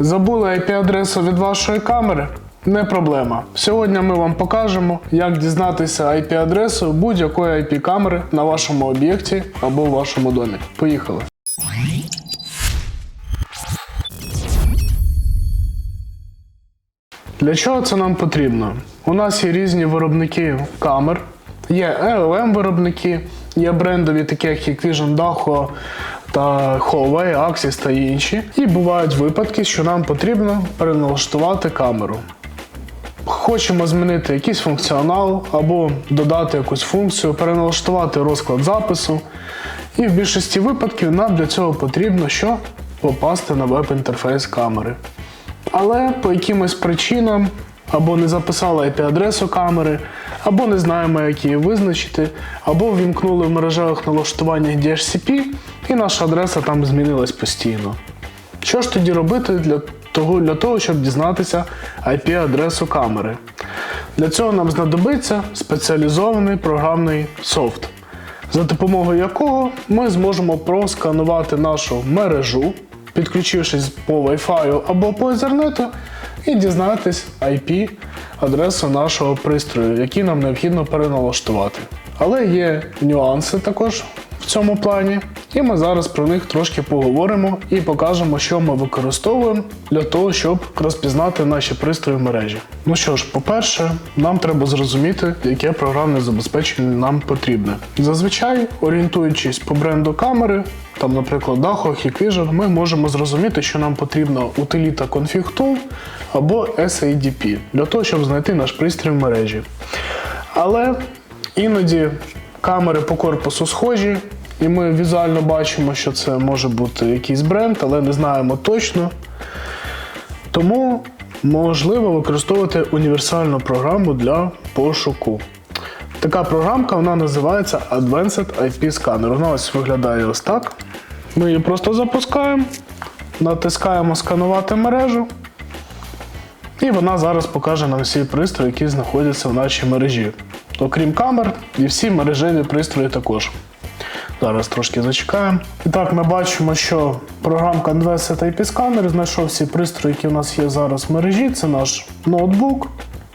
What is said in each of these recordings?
Забули IP-адресу від вашої камери? Не проблема. Сьогодні ми вам покажемо, як дізнатися IP-адресу будь-якої IP-камери на вашому об'єкті або в вашому домі. Поїхали. Для чого це нам потрібно? У нас є різні виробники камер, є EOM виробники, є брендові, такі як Hikvision, Daho та Huawei, Axis та інші. І бувають випадки, що нам потрібно переналаштувати камеру. Хочемо змінити якийсь функціонал або додати якусь функцію, переналаштувати розклад запису. І в більшості випадків нам для цього потрібно що? Попасти на веб-інтерфейс камери. Але по якимось причинам або не записали IP-адресу камери, або не знаємо, як її визначити, або ввімкнули в мережевих налаштуваннях DHCP, і наша адреса там змінилась постійно. Що ж тоді робити для того, для того щоб дізнатися IP-адресу камери? Для цього нам знадобиться спеціалізований програмний софт, за допомогою якого ми зможемо просканувати нашу мережу, підключившись по Wi-Fi або по Ethernet, і дізнатись IP-адресу нашого пристрою, який нам необхідно переналаштувати. Але є нюанси також в цьому плані, і ми зараз про них трошки поговоримо і покажемо, що ми використовуємо для того, щоб розпізнати наші пристрої в мережі. Ну що ж, по-перше, нам треба зрозуміти, яке програмне забезпечення нам потрібне. Зазвичай, орієнтуючись по бренду камери, там, наприклад, Daho, Hikvision, ми можемо зрозуміти, що нам потрібна утиліта Config Tool або SADP для того, щоб знайти наш пристрій в мережі. Але іноді камери по корпусу схожі, і ми візуально бачимо, що це може бути якийсь бренд, але не знаємо точно. Тому можливо використовувати універсальну програму для пошуку. Така програмка вона називається Advanced IP Scanner. Вона ось виглядає ось так. Ми її просто запускаємо, натискаємо сканувати мережу. І вона зараз покаже нам всі пристрої, які знаходяться в нашій мережі. Окрім камер, і всі мережеві пристрої також. Зараз трошки зачекаємо. І так, ми бачимо, що програмка Advanced IP Scanner знайшов всі пристрої, які у нас є зараз в мережі. Це наш ноутбук,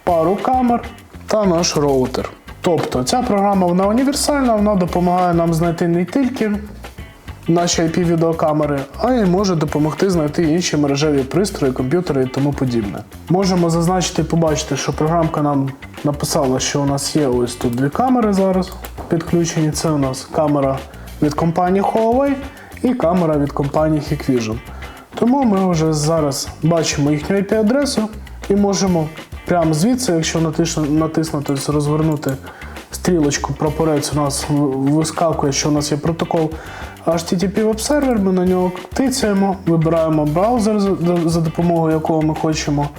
пару камер та наш роутер. Тобто ця програма вона універсальна, вона допомагає нам знайти не тільки наші IP-відеокамери, а й може допомогти знайти інші мережеві пристрої, комп'ютери і тому подібне. Можемо зазначити і побачити, що програмка нам написала, що у нас є ось тут дві камери зараз підключені. Це у нас камера від компанії Huawei і камера від компанії Hikvision. Тому ми вже зараз бачимо їхню IP-адресу і можемо прямо звідси, якщо натиснути, розвернути стрілочку прапорець, у нас вискакує, що у нас є протокол HTTP веб-сервер, ми на нього тицяємо, вибираємо браузер, за- допомогою якого ми хочемо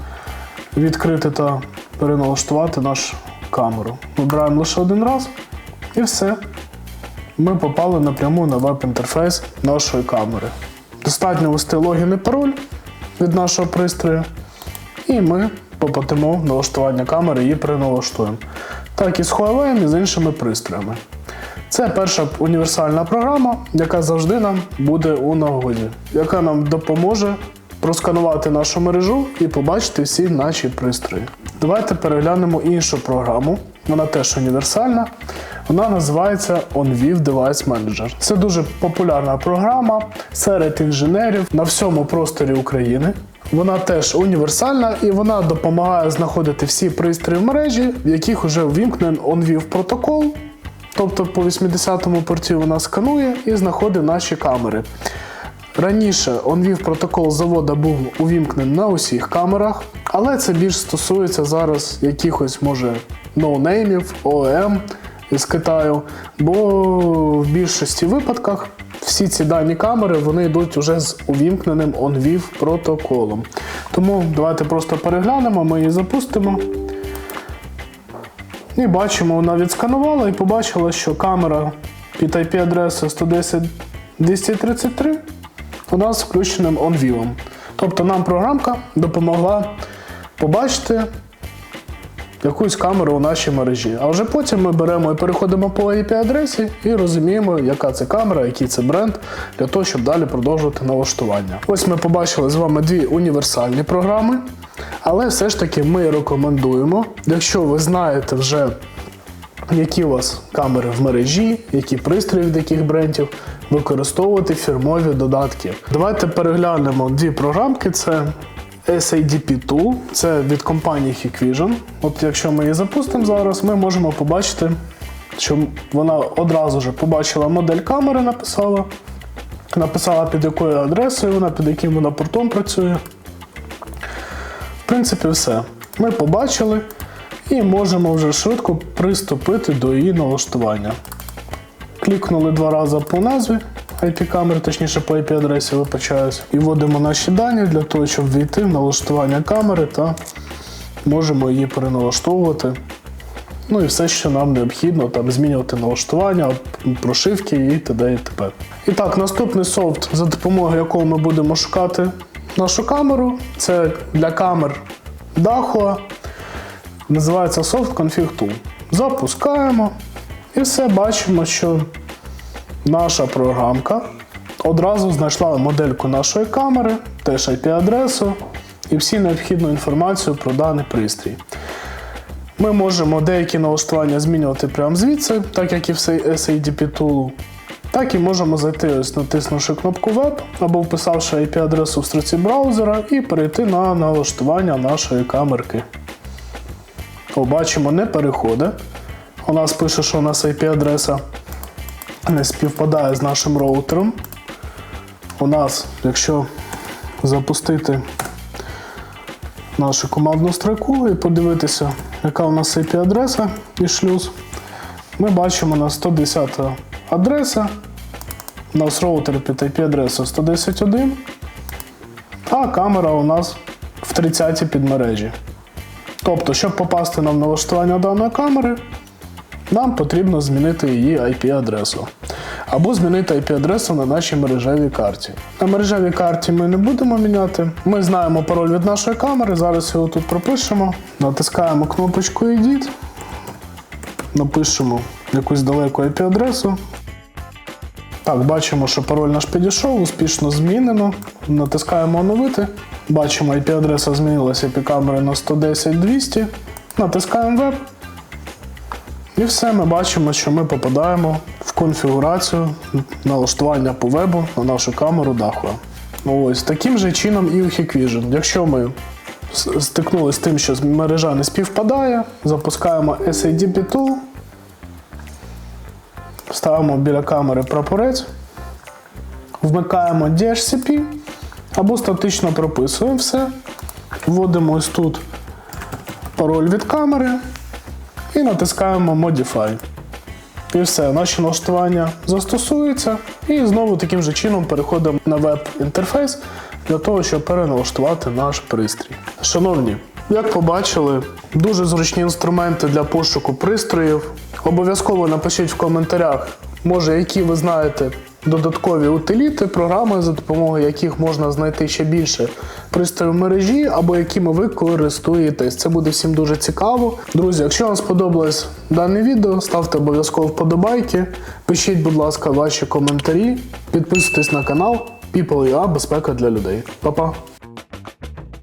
відкрити та переналаштувати нашу камеру. Вибираємо лише один раз і все. Ми попали напряму на веб-інтерфейс нашої камери. Достатньо ввести логін і пароль від нашого пристрою, і ми попадемо налаштування камери і переналаштуємо. Так і з Huawei, і з іншими пристроями. Це перша універсальна програма, яка завжди нам буде у нагоді, яка нам допоможе просканувати нашу мережу і побачити всі наші пристрої. Давайте переглянемо іншу програму. Вона теж універсальна. Вона називається OnVIV Device Manager. Це дуже популярна програма серед інженерів на всьому просторі України. Вона теж універсальна і вона допомагає знаходити всі пристрої в мережі, в яких вже ввімкнен OnVIV протокол. Тобто по 80-му порті вона сканує і знаходить наші камери. Раніше OnVIV протокол завода був увімкнений на усіх камерах, але це більш стосується зараз якихось, може, ноунеймів, OEM із Китаю, бо в більшості випадках всі ці дані камери вони йдуть уже з увімкненим OnVIV протоколом. Тому давайте просто переглянемо, ми її запустимо. І бачимо, вона відсканувала і побачила, що камера під IP-адресою 110 233 у нас з включеним OnVIV. Тобто нам програмка допомогла побачити якусь камеру у нашій мережі. А вже потім ми беремо і переходимо по IP-адресі і розуміємо, яка це камера, який це бренд, для того, щоб далі продовжувати налаштування. Ось ми побачили з вами дві універсальні програми, але все ж таки ми рекомендуємо, якщо ви знаєте вже які у вас камери в мережі, які пристрої від яких брендів, використовувати фірмові додатки. Давайте переглянемо дві програмки. Це SADP Tool, це від компанії Hikvision. От якщо ми її запустимо зараз, ми можемо побачити, що вона одразу ж побачила модель камери, написала, написала під якою адресою вона, під яким вона портом працює. В принципі, все. Ми побачили і можемо вже швидко приступити до її налаштування. Клікнули два рази по назві IP-камери, точніше по IP-адресі вибачаюсь, і вводимо наші дані для того, щоб війти в налаштування камери та можемо її переналаштовувати. Ну і все, що нам необхідно, там змінювати налаштування, прошивки і т.д. і т.п. І так, наступний софт, за допомогою якого ми будемо шукати нашу камеру, це для камер Dahua. Називається Soft Config Tool. Запускаємо і все бачимо, що наша програмка одразу знайшла модельку нашої камери, теж IP-адресу і всі необхідну інформацію про даний пристрій. Ми можемо деякі налаштування змінювати прямо звідси, так як і в SADP Tool. Так і можемо зайти, ось натиснувши кнопку Web або вписавши IP-адресу в строці браузера і перейти на налаштування нашої камерки. Побачимо, не переходить. У нас пише, що у нас IP-адреса не співпадає з нашим роутером. У нас, якщо запустити нашу командну строку і подивитися, яка у нас IP-адреса і шлюз, ми бачимо на 110 адреса. У нас роутер під IP-адресою 110.1, а камера у нас в 30 підмережі. Тобто, щоб попасти на налаштування даної камери, нам потрібно змінити її IP-адресу. Або змінити IP-адресу на нашій мережевій карті. На мережевій карті ми не будемо міняти. Ми знаємо пароль від нашої камери. Зараз його тут пропишемо. Натискаємо кнопочку Edit, напишемо якусь далеку IP-адресу. Так, бачимо, що пароль наш підійшов, успішно змінено. Натискаємо оновити. Бачимо, IP-адреса змінилася IP камери на 110-200. Натискаємо веб. І все, ми бачимо, що ми попадаємо в конфігурацію налаштування по вебу на нашу камеру Dahua. Ну, Ось таким же чином і у Hikvision. Якщо ми стикнулися з тим, що мережа не співпадає, запускаємо SADP Tool, ставимо біля камери прапорець, вмикаємо DHCP або статично прописуємо все. Вводимо ось тут пароль від камери і натискаємо Modify. І все, наші налаштування застосуються, і знову таким же чином переходимо на веб-інтерфейс для того, щоб переналаштувати наш пристрій. Шановні, як побачили, дуже зручні інструменти для пошуку пристроїв. Обов'язково напишіть в коментарях, може, які ви знаєте додаткові утиліти, програми, за допомогою яких можна знайти ще більше пристроїв мережі, або якими ви користуєтесь. Це буде всім дуже цікаво. Друзі, якщо вам сподобалось дане відео, ставте обов'язково вподобайки, пишіть, будь ласка, ваші коментарі, підписуйтесь на канал People.ua Безпека для людей. Па-па!